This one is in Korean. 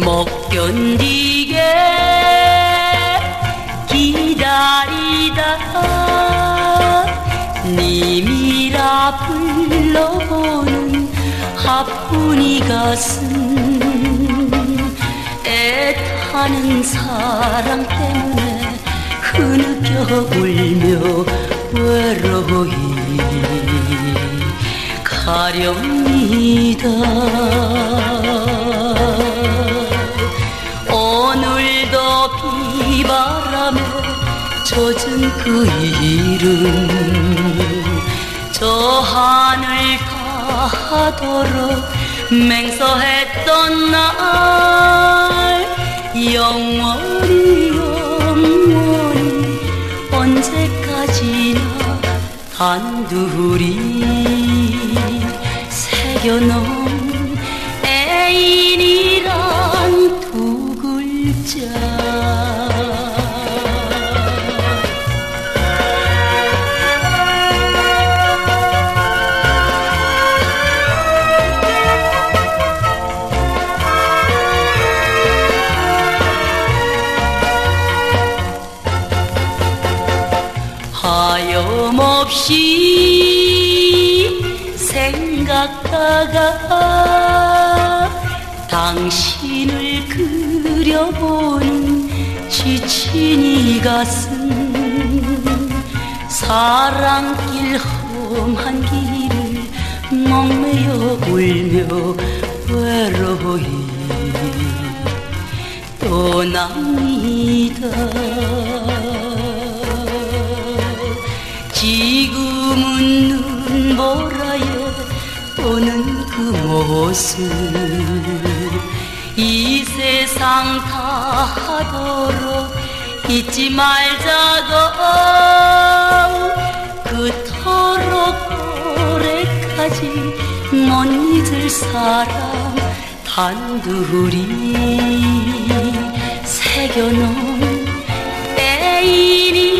못 견디게 기다리다 님이라 불러보는 하뿐이 가슴 애타는 사랑 때문에 흐느껴 울며 외로이 가렵니다 비바람에 젖은 그 이름. 저 하늘 다하도록 맹서했던 날 영원히 영원히 언제까지나 단둘이 새겨놓은 애인이란 두 글자 없이 생각하가 당신을 그려보는 지친 이 가슴 사랑길 험한 길을 목매여 울며 외로이. 떠납니다 눈보라에 보는 그 모습. 이 세상 다 하도록 잊지 말자고. 그토록 오래까지 못 잊을 사람 단둘이 새겨놓은 애인이